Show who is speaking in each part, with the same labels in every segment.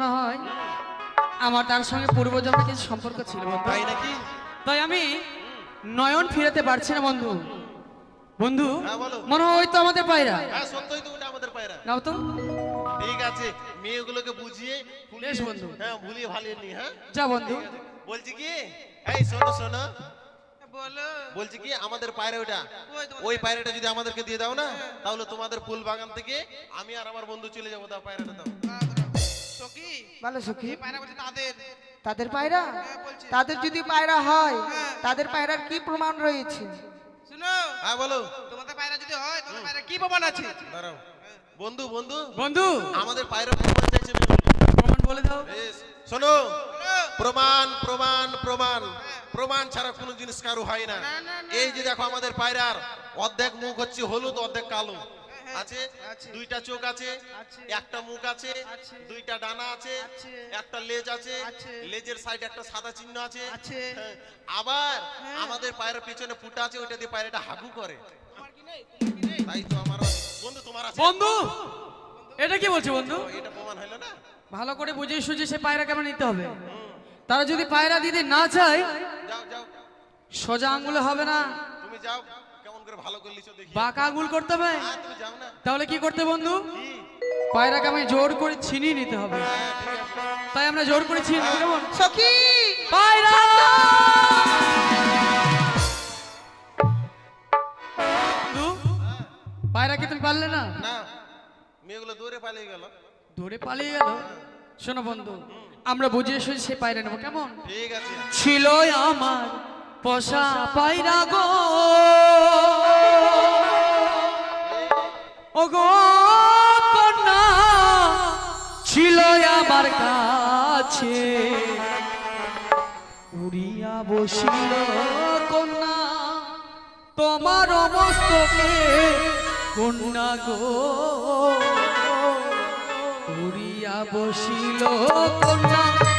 Speaker 1: মনে
Speaker 2: হয় আমার তার সঙ্গে পূর্বজন্মে কিছু সম্পর্ক ছিল
Speaker 3: তাই নাকি?
Speaker 2: তাই আমি নয়ন ফিরাতে পারছি না বন্ধু। বন্ধু
Speaker 3: হ্যাঁ, বলো।
Speaker 2: মনে হয় ওই তো আমাদের পায়রা।
Speaker 3: হ্যাঁ সত্যই তো ওটা আমাদের পায়রা।
Speaker 2: নাও তো।
Speaker 3: ঠিক আছে মেয়েগুলোকে বুঝিয়ে
Speaker 2: বেশ বন্ধু।
Speaker 3: হ্যাঁ ভুলিয়ে ভালিয়ে নি হ্যাঁ?
Speaker 2: যা বন্ধু।
Speaker 3: বলছি কি? এই শোনো শোনো।
Speaker 1: বলো।
Speaker 3: বলছি কি আমাদের পায়রা ওটা ওই পায়রাটা যদি আমাদেরকে দিয়ে দাও না তাহলে তোমাদের ফুল বাগান থেকে আমি আর আমার বন্ধু চলে যাব দাও পায়রাটা দাও।
Speaker 4: সখী?
Speaker 1: ভালো সখী।
Speaker 4: তাদের।
Speaker 1: তাদের পায়রা? তাদের যদি পায়রা হয় তাদের পায়রার কি প্রমাণ রয়েছে?
Speaker 4: শুনো।
Speaker 3: হ্যাঁ বলো।
Speaker 4: তোমাদের পায়রা যদি হয় তোমাদের পায়রা কি প্রমাণ আছে?
Speaker 3: দাঁড়াও। বন্ধু বন্ধু।
Speaker 2: বন্ধু।
Speaker 3: আমাদের পায়রা প্রমাণ চাইছে
Speaker 2: প্রমাণ বলে দাও।
Speaker 3: শোনো। প্রমাণ প্রমাণ প্রমাণ। প্রমাণ ছাড়া কোনো জিনিস কারও হয় না এই যে দেখো আমাদের পায়রার অর্ধেক মুখ হচ্ছে হলুদ অর্ধেক কালো। আছে দুইটা চোখ আছে একটা মুখ আছে দুইটা ডানা আছে একটা লেজ আছে লেজের সাইড একটা সাদা চিহ্ন আছে হ্যাঁ, আবার আমাদের পায়ের পেছনে ফুটা আছে ওইটা দিয়ে পায়রাটা হাগু করে। তাই তো আমার বন্ধু তোমার আছে?
Speaker 2: বন্ধু! এটা কি বলছো বন্ধু?
Speaker 3: এটা প্রমাণ হলো না?
Speaker 2: ভালো করে বুঝিয়ে সুঝিয়ে সে পায়রা কেমন নিতে হবে। তারা যদি পায়রা দিতে না চায়
Speaker 3: যাও যাও।
Speaker 2: সোজা আঙ্গুলে হবে না।
Speaker 3: তুমি যাও। করে ভালো করে লিখো দেখি
Speaker 2: বাঁকা আঙ্গুল করতে হবে?
Speaker 3: হ্যাঁ তুমি যাও না।
Speaker 2: তাহলে কি করতে বন্ধু? পায়রাকে আমি জোর করে ছিনিয়ে নিতে হবে।
Speaker 3: হ্যাঁ ঠিক আছে।
Speaker 2: তাই আমরা জোর করে ছিনিয়ে নেব কেমন
Speaker 1: সখী!
Speaker 2: পায়রা! পায়রাকে তুমি পারলে না?
Speaker 3: না মেয়েগুলো পালিয়ে গেল।
Speaker 2: ধরে পালিয়ে গেল? শোনো বন্ধু আমরা বুঝিয়ে সুঝিয়ে সে পায়রা নেব কেমন?
Speaker 3: ঠিক আছে।
Speaker 2: ছিল আমার পশা পায়রা গো। ও গো কন্যা ছিল আমার কাছে। উড়িয়া বসিল কন্যা, তোমার মস্তকে, কন্যা গো। উড়িয়া বসিল কন্যা।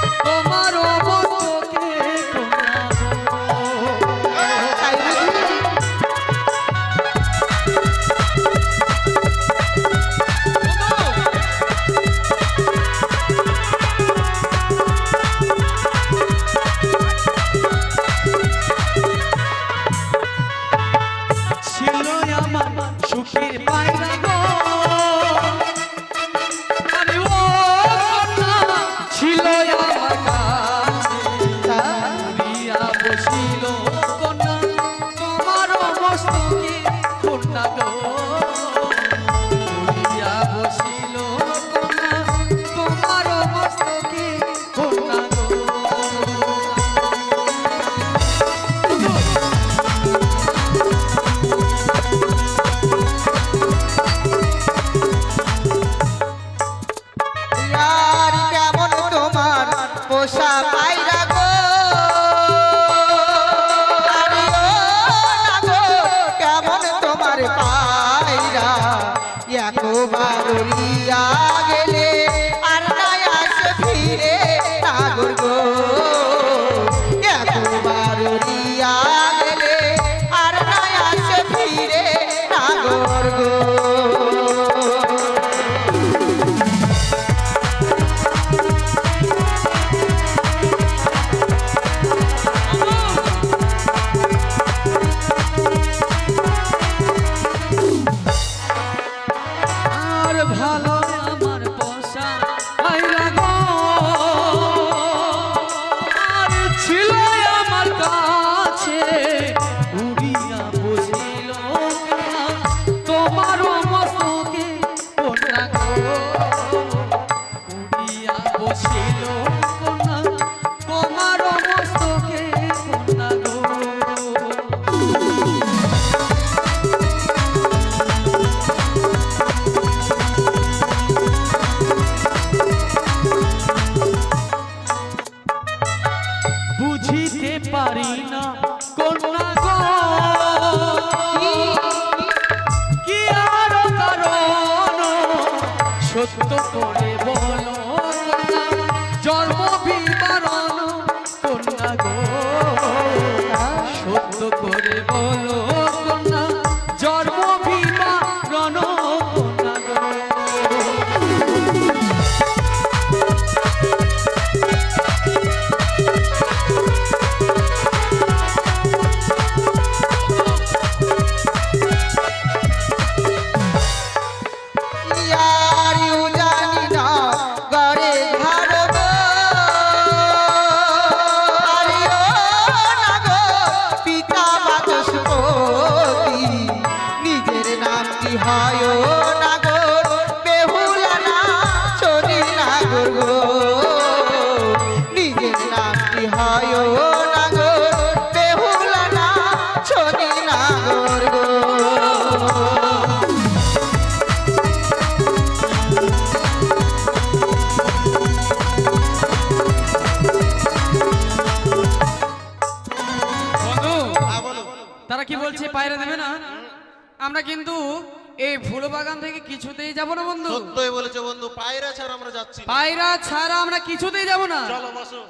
Speaker 2: বাগান থেকে কিছুতেই যাব না বন্ধু।
Speaker 3: সত্যই বলেছে বন্ধু পায়রা ছাড়া আমরা যাচ্ছি
Speaker 2: পায়রা ছাড়া আমরা কিছুতেই যাব না।
Speaker 3: চলো বসো।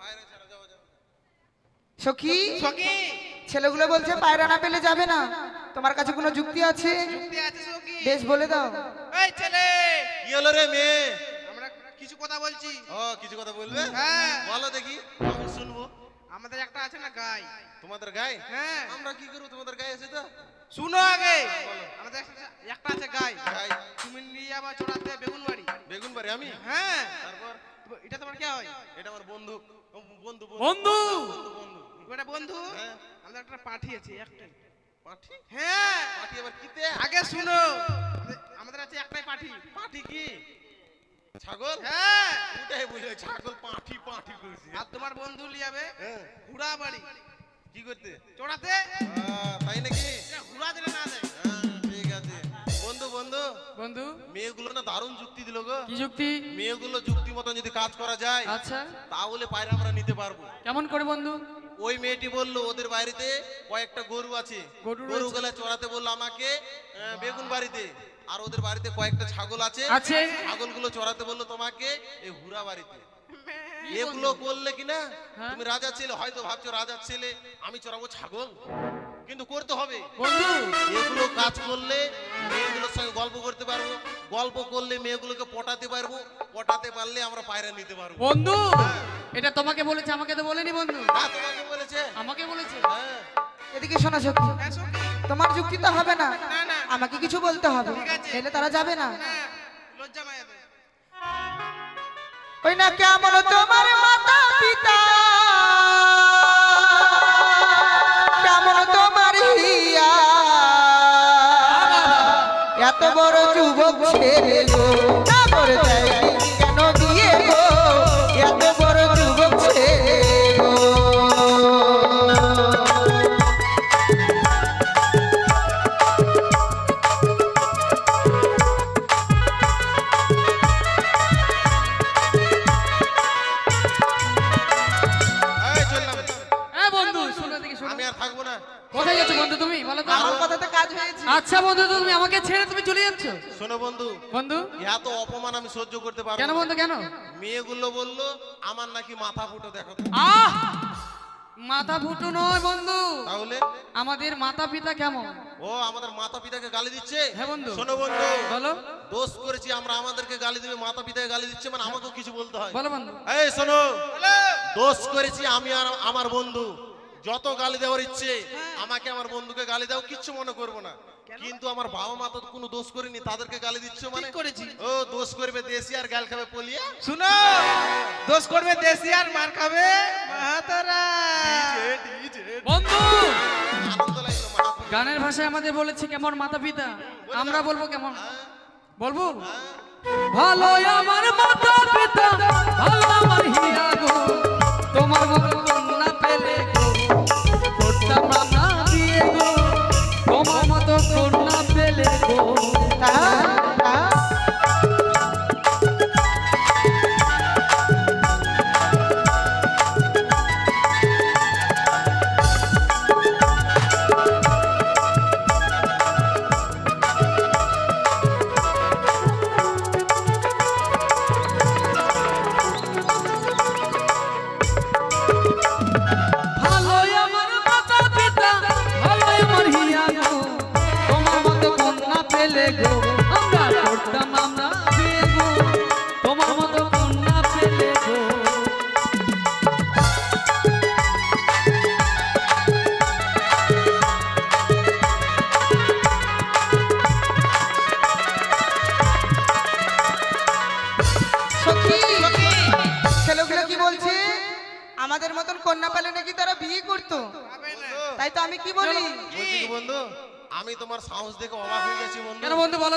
Speaker 3: পায়রা ছাড়া যাওয়া
Speaker 1: সখী
Speaker 4: সখী।
Speaker 1: ছেলেগুলো বলছে পায়রা না পেলে যাবে না। তোমার কাছে কোনো যুক্তি আছে?
Speaker 4: যুক্তি আছে সখী।
Speaker 1: বেশ বলে দাও।
Speaker 4: এই ছেলে!
Speaker 3: কি হলো রে মেয়ে?
Speaker 4: আমরা কিছু কথা বলছি।
Speaker 3: ও কিছু কথা বলবে?
Speaker 4: হ্যাঁ।
Speaker 3: বলো দেখি আমি শুনব।
Speaker 4: আমাদের একটা আছে না গাই?
Speaker 3: তোমাদের গায়ে
Speaker 4: হ্যাঁ।
Speaker 3: আমরা কি করব তোমাদের গায়ে আছে তো?
Speaker 4: শুনো আগে। আমাদের একটা- একটা আছে গাই।
Speaker 3: গাই।
Speaker 4: তুমি নিয়ে যাবা চড়াতে বেগুন বাড়ি
Speaker 3: বেগুন বাড়ি আমি?
Speaker 4: হ্যাঁ।
Speaker 3: তারপর?
Speaker 4: এটা তোমার কে হয়?
Speaker 3: এটা আমার বন্ধু। বন্ধু
Speaker 2: বন্ধু।
Speaker 3: বন্ধু! বন্ধু
Speaker 4: ওটা বন্ধু?
Speaker 3: হ্যাঁ।
Speaker 4: আমাদের একটা পাঠি আছে একটাই
Speaker 3: পাঠি?
Speaker 4: হ্যাঁ।
Speaker 3: পাঠি আবার কিতে?
Speaker 4: আগে শুনো। আমাদের- আমাদের আছে একটাই পাঠি।
Speaker 3: পাঠি কি? ছাগল?
Speaker 4: হ্যাঁ।
Speaker 3: ওটাই ছাগল পাঠি পাঠি করেছে।
Speaker 4: আর তোমার বন্ধু লিয়াবে
Speaker 3: হ্যাঁ।
Speaker 4: ঘুরা বাড়ি।
Speaker 3: কি করতে?
Speaker 4: চড়াতে
Speaker 3: তাই নাকি?
Speaker 4: ঘুরা দিলে না দেয়।
Speaker 3: হ্যাঁ, ঠিক আছে। বন্ধু বন্ধু।
Speaker 2: বন্ধু?
Speaker 3: মেয়েগুলো না দারুণ যুক্তি দিল গো।
Speaker 2: কি যুক্তি?
Speaker 3: মেয়েগুলো যুক্তি মতন যদি কাজ করা যায়
Speaker 2: আচ্ছা।
Speaker 3: তাহলে পায়রা আমরা নিতে পারব।
Speaker 2: কেমন করে বন্ধু?
Speaker 3: ওই মেয়েটি বলল ওদের বাড়িতে কয়েকটা গরু আছে।
Speaker 2: গরু।
Speaker 3: গরুগুলা চড়াতে বলল আমাকে বেগুন বাড়িতে। আর ওদের বাড়িতে কয়েকটা ছাগল আছে।
Speaker 2: আছে।
Speaker 3: ছাগলগুলো চড়াতে বলল তোমাকে এই হুরা বাড়িতে। এগুলো করলে কি না?
Speaker 2: হ্যাঁ।
Speaker 3: তুমি রাজা ছেলে হয়তো ভাবছ রাজার ছেলে আমি চড়াবো ছাগল। কিন্তু করতে হবে। এগুলো কাজ করলে মেয়েগুলোর সঙ্গে গল্প করতে পারব। গল্প করলে মেয়েগুলোকে পটাতে পারব। পটাতে পারলে আমরা পায়রা নিতে পারব।
Speaker 2: বন্ধু এটা তোমাকে বলেছে আমাকে তো বলেনি বন্ধু।
Speaker 3: না তোমাকে বলেছে।
Speaker 2: আমাকে বলেছে?
Speaker 3: হ্যাঁ।
Speaker 1: এদিকে শোনা
Speaker 4: হ্যাঁ, সখী।
Speaker 1: তোমার যুক্তি তো হবে না। আমাকে কিছু বলতে হবে। এলে তারা যাবে না। ওই না কেমন তোমার মাতা পিতা? কেমন তোমার হিয়া? এত বড় যুবক ছেলে। কাজ হয়েছে।
Speaker 2: আচ্ছা বন্ধু তুমি আমাকে ছেড়ে তুমি চলে যাচ্ছ?
Speaker 3: শোনো বন্ধু
Speaker 2: বন্ধু?
Speaker 3: এত অপমান আমি সহ্য করতে পারব
Speaker 2: কেন বন্ধু কেন?
Speaker 3: মেয়েগুলো বলল আমার নাকি মাথা ফুটো দেখো
Speaker 2: আহ! মাথা ফুটো নয় বন্ধু।
Speaker 3: তাহলে?
Speaker 2: আমাদের মাতা পিতা কেমন?
Speaker 3: ও আমাদের মাতা পিতাকে গালি দিচ্ছে?
Speaker 2: হ্যাঁ বন্ধু।
Speaker 3: শোনো বন্ধু
Speaker 2: বলো।
Speaker 3: দোষ করেছি আমরা আমাদেরকে গালি দেবে মাতা পিতাকে গালি দিচ্ছে মানে আমাকেও কিছু বলতে হয়।
Speaker 2: বলো বন্ধু।
Speaker 3: এই শোনো দোষ করেছি আমি আর আমার বন্ধু। যত গালি দেওয়ার ইচ্ছে আমাকে আমার বন্ধুকে গালি দাও কিচ্ছু মনে করব না। কিন্তু আমার বাবা মা তো কোনো দোষ করিনি তাদেরকে গালি দিচ্ছ মানে?
Speaker 4: করেছি।
Speaker 3: ও দোষ করবে দেশি আর গাল খাবে পলিয়া?
Speaker 4: শুনো দোষ করবে দেশি আর মার খাবে মাহাতারা।
Speaker 2: বন্ধু গানের ভাষায় আমাদের বলেছে কেমন মাতা পিতা? আমরা বলব কেমন? বলব? ভালো আমার মাতা পিতা ভালো আমার হিয়া গো তোমার মতো কন্যা পেলে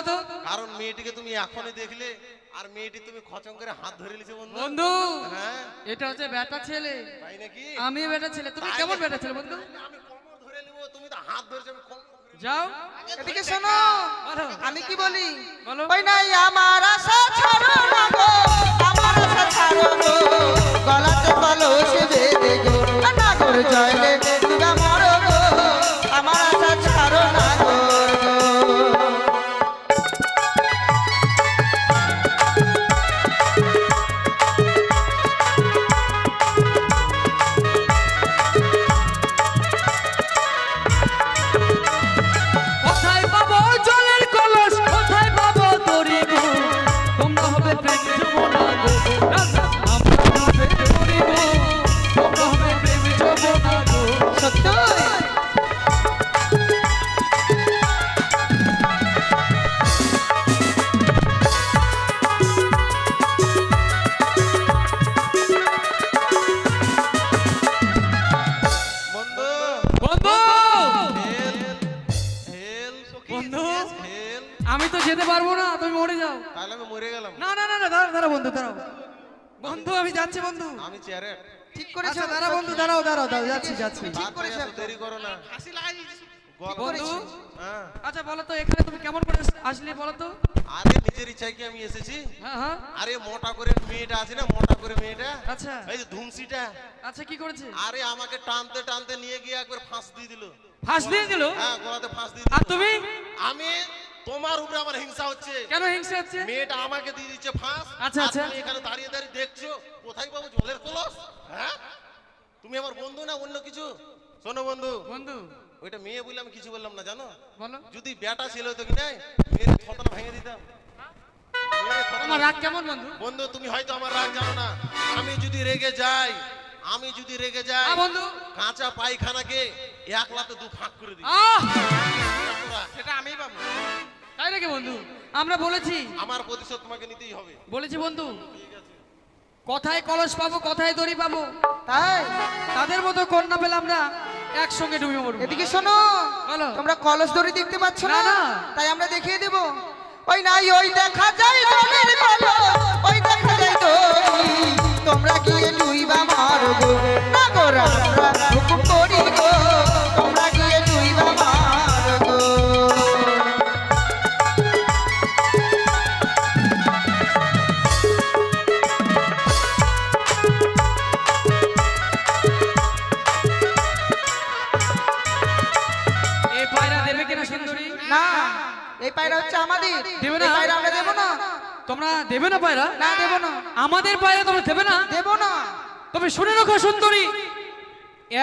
Speaker 1: তো?
Speaker 3: কারণ মেয়েটিকে তুমি এখনই দেখলে আর মেয়েটি তুমি খচম করে হাত ধরে নিয়েছে বন্ধু।
Speaker 2: বন্ধু
Speaker 3: হ্যাঁ?
Speaker 2: এটা হচ্ছে বেটা ছেলে।
Speaker 3: তাই নাকি?
Speaker 2: আমি বেটা ছেলে। তুমি কেমন বেটা ছেলে বন্ধু?
Speaker 3: আমি কোমর ধরে নিব তুমি তো হাত ধরেছো আমি কোমর
Speaker 2: যাও।
Speaker 1: এদিকে শোনো। আমি কি বলি?
Speaker 2: বলো।
Speaker 1: ওই নাই আমার আশা ছাড়ো না গো। আমার আশা ছাড়ো গো। গলাতে কলস বেঁধে গো না করে জয়লে ঠিক করেছ?
Speaker 2: আচ্ছা দাঁড়াও বন্ধু দাঁড়াও দাঁড়াও দাঁড়াও যাচ্ছি যাচ্ছি।
Speaker 1: ঠিক করেছ
Speaker 3: দেরি করো না।
Speaker 4: হাসি লাগাই
Speaker 2: বন্ধু?
Speaker 3: হ্যাঁ।
Speaker 2: আচ্ছা বলো তো এখানে তুমি কেমন করে আসলে বলো তো।
Speaker 3: আরে নিজের ইচ্ছায় কি আমি এসেছি।
Speaker 2: হ্যাঁ হ্যাঁ।
Speaker 3: আরে মোটা করে মেয়েটা আছে না মোটা করে মেয়েটা?
Speaker 2: আচ্ছা।
Speaker 3: এই যে ধুমসিটা।
Speaker 2: আচ্ছা কি করেছে?
Speaker 3: আরে আমাকে টানতে টানতে নিয়ে গিয়ে একবার ফাঁস দিয়ে দিল।
Speaker 2: ফাঁস দিয়ে দিল?
Speaker 3: হ্যাঁ গলাতে ফাঁস দিয়ে
Speaker 2: আর তুমি?
Speaker 3: আমি তোমার উপরে আমার হিংসা হচ্ছে।
Speaker 2: কেন হিংসা হচ্ছে?
Speaker 3: মেয়েটা আমাকে দিয়ে দিচ্ছে ফাঁস।
Speaker 2: আচ্ছা, আচ্ছা।
Speaker 3: এখানে দাঁড়িয়ে দাঁড়িয়ে দেখছ কোথায় পাবো জলের কলস? হ্যাঁ? তুমি আমার বন্ধু না অন্য কিছু? শোনো বন্ধু।
Speaker 2: বন্ধু।
Speaker 3: ওইটা মেয়ে বলে আমি কিছু বললাম না জানো?
Speaker 2: বলো।
Speaker 3: যদি বেটা ছিল তো কি নাই? মেয়ের থতনা ভেঙে দিতাম।
Speaker 2: তোমার রাগ কেমন বন্ধু?
Speaker 3: বন্ধু তুমি হয়তো আমার রাগ জানো না। আমি যদি রেগে যাই আমি যদি রেগে যাই
Speaker 2: বন্ধু।
Speaker 3: কাঁচা পায়খানাকে এক দু ফাঁক করে দিই
Speaker 4: সেটা আমিই পাবো।
Speaker 2: তাই নাকি বন্ধু? আমরা বলেছি।
Speaker 3: আমার প্রতিশোধ তোমাকে নিতেই হবে।
Speaker 2: বলেছি বন্ধু। কথায় কলস পাবো কথায় দড়ি পাবো।
Speaker 1: তাই?
Speaker 2: তাদের মতো কন্যা পেলে আমরা একসঙ্গে ডুবে মরবো।
Speaker 1: এদিকে শোনো।
Speaker 2: বলো।
Speaker 1: তোমরা কলস দড়ি দেখতে পাচ্ছ না। তাই আমরা দেখিয়ে দেব। ওই নাই ওই দেখা যায় কলস ওই দেখা যায় দড়ি তোমরা গিয়ে ডুইবা না হুকুম তোমরা
Speaker 2: দেবে
Speaker 1: না পায়রা?
Speaker 2: না
Speaker 1: দেবো না।
Speaker 2: আমাদের পায়রা তোমরা দেবে না?
Speaker 1: দেবো না।
Speaker 2: তবে শুনে রাখো সুন্দরী।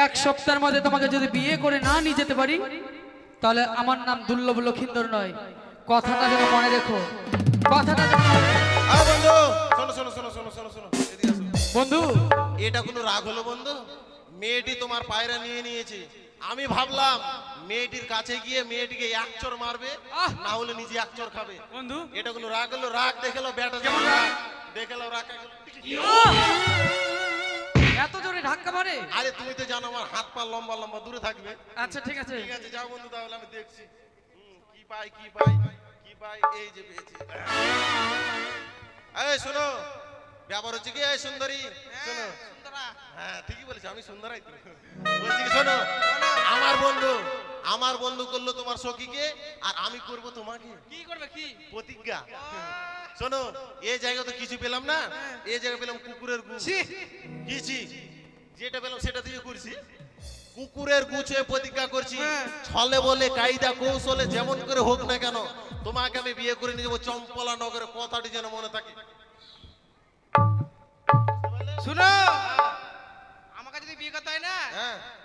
Speaker 2: এক সপ্তাহের মধ্যে তোমাকে যদি বিয়ে করে না নিয়ে যেতে পারি তাহলে আমার নাম দুর্লভ লক্ষিন্দর নয়। কথাটা যেন মনে রেখো। কথাটা।
Speaker 3: বন্ধু। এটা কোনো রাগ হলো বন্ধু? মেয়েটি তোমার পায়রা নিয়ে নিয়েছে। আমি ভাবলাম মেয়েটির কাছে গিয়ে মেয়েটিকে এক চর মারবে! না হলে নিজে এক চর খাবে।
Speaker 2: বন্ধু।
Speaker 3: এটা কোনো রাগ হলো? রাগ দেখেলো ব্যাটা
Speaker 2: কেমন
Speaker 3: যেমন দেখেলো রাগ।
Speaker 2: এত জোরে ধাক্কা মারে?
Speaker 3: আরে তুমি তো জানো আমার হাত পা লম্বা লম্বা দূরে থাকবে।
Speaker 2: আচ্ছা ঠিক আছে।
Speaker 3: ঠিক আছে যাও বন্ধু তাহলে আমি দেখছি। কি পাই কি পাই কি পাই এই যে পেয়েছি। এই শোনো। ব্যাপার হচ্ছে কি? এই সুন্দরী শোনো। হ্যাঁ ঠিকই বলেছি আমি সুন্দরাই বলছি শোনো আমার বন্ধু আমার বন্ধু করল তোমার সখীকে আর আমি করব তোমাকে।
Speaker 4: কি করবে কি?
Speaker 3: প্রতিজ্ঞা। শোনো এই জায়গা তো কিছু পেলাম না এই জায়গা পেলাম কুকুরের গু কিছু যেটা পেলাম সেটা দিয়ে করছি। কুকুরের গুছে প্রতিজ্ঞা করছি
Speaker 4: হ্যাঁ।
Speaker 3: ছলে বলে কায়দা কৌশলে যেমন করে হোক না কেন তোমাকে আমি বিয়ে করে নিয়ে যাব চম্পলা নগরে কথাটি যেন মনে থাকে।
Speaker 4: শুনো। হয়। না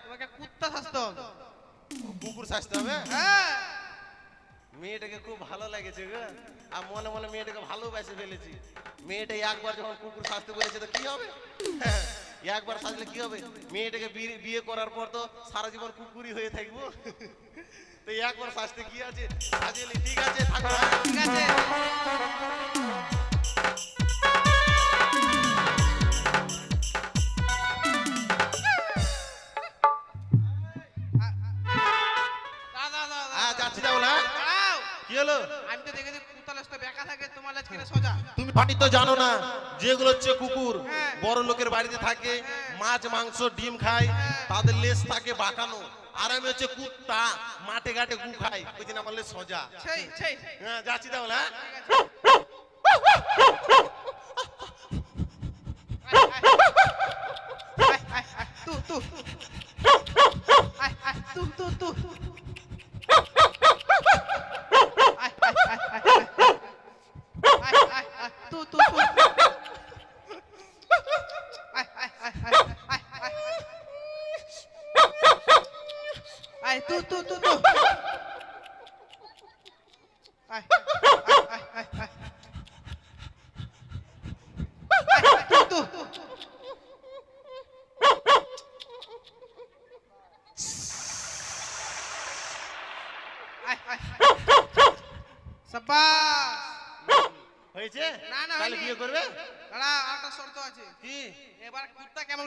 Speaker 4: তোমাকে কুত্তা শাস্তে হবে।
Speaker 3: কুকুর হবে?
Speaker 4: হ্যাঁ।
Speaker 3: মেয়েটাকে খুব ভালো লাগেছে গো। আর মনে মনে মেয়েটাকে ভালোবাসে ফেলেছি। মেয়েটা একবার যখন কুকুর সাজতে বলেছে তো কি হবে? হ্যাঁ, একবার সাজলে কি হবে? মেয়েটাকে বিয়ে- বিয়ে করার পর তো সারা জীবন কুকুরই হয়ে থাকব। তো একবার সাজতে কি আছে? সাজিয়ে ঠিক আছে থাকো।
Speaker 4: ঠিক আছে। সোজা
Speaker 3: তো জানো না যেগুলো হচ্ছে কুকুর।
Speaker 4: হ্যাঁ।
Speaker 3: বড় লোকের বাড়িতে থাকে মাছ মাংস ডিম খায় তাদের লেজ থাকে বাঁকানো। আর আমি হচ্ছে কুত্তা মাঠে ঘাটে গু খাই ওই দিন আমার লেজ সোজা। হ্যাঁ যাচ্ছি তাহলে হ্যাঁ
Speaker 4: তু তু আয় আয় তু তু তু আয় আয় আয় আয় আয় আয় আয় তু তু তু আয় আয় আয় আয় আয় আয় আয় তু তু তু তু আয় আয় আয় আয় আয় তু তু আয় আয় সাব্বাস
Speaker 3: হয়েছে
Speaker 4: না, না,
Speaker 3: তাহলে
Speaker 4: হয়নি।
Speaker 3: বিয়ে করবে
Speaker 4: দাঁড়া একটা শর্ত আছে
Speaker 3: কি
Speaker 4: এবার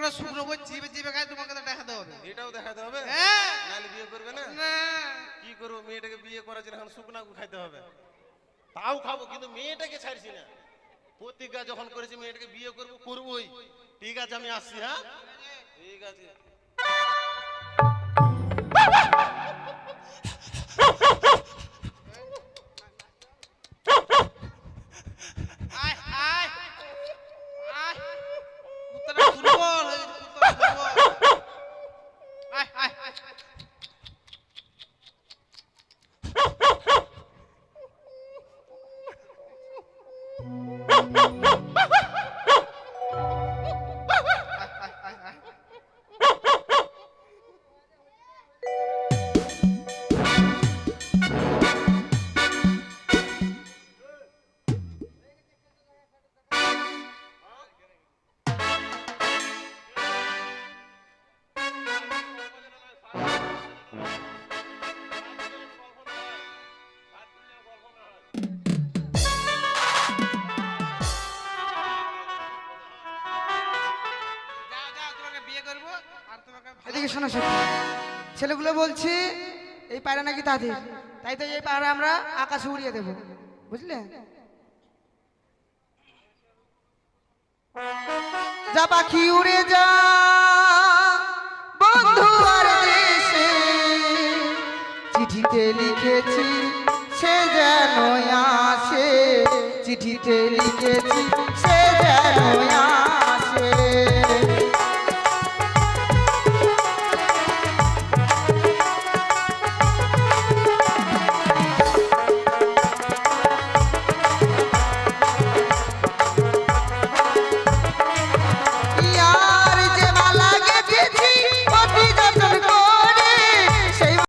Speaker 4: করে শুকনো করে জিবে জিবে খায় তোমাকে তো দেখাতে হবে।
Speaker 3: এটাও দেখাতে হবে?
Speaker 4: হ্যাঁ।
Speaker 3: নাহলে বিয়ে করবে না?
Speaker 4: না।
Speaker 3: কি করব মেয়েটাকে বিয়ে করার জন্য এখন শুকনা গু খাইতে হবে। তাও খাব কিন্তু মেয়েটাকে ছাড়ছি না। প্রতিজ্ঞা যখন করেছি মেয়েটাকে বিয়ে করব করবোই। ঠিক আছে আমি আসছি হ্যাঁ? ঠিক আছে।
Speaker 1: শোনো শোনো ছেলেগুলো বলছি, এই পায়রা নাকি তাদের? তাই তো এই পায়রা আমরা আকাশে উড়িয়ে দেবো। বুঝলে? যা পাখি উড়ে যা, বন্ধু আর দেশে। চিঠিতে লিখেছি, সে যেন আসে। চিঠিতে লিখেছি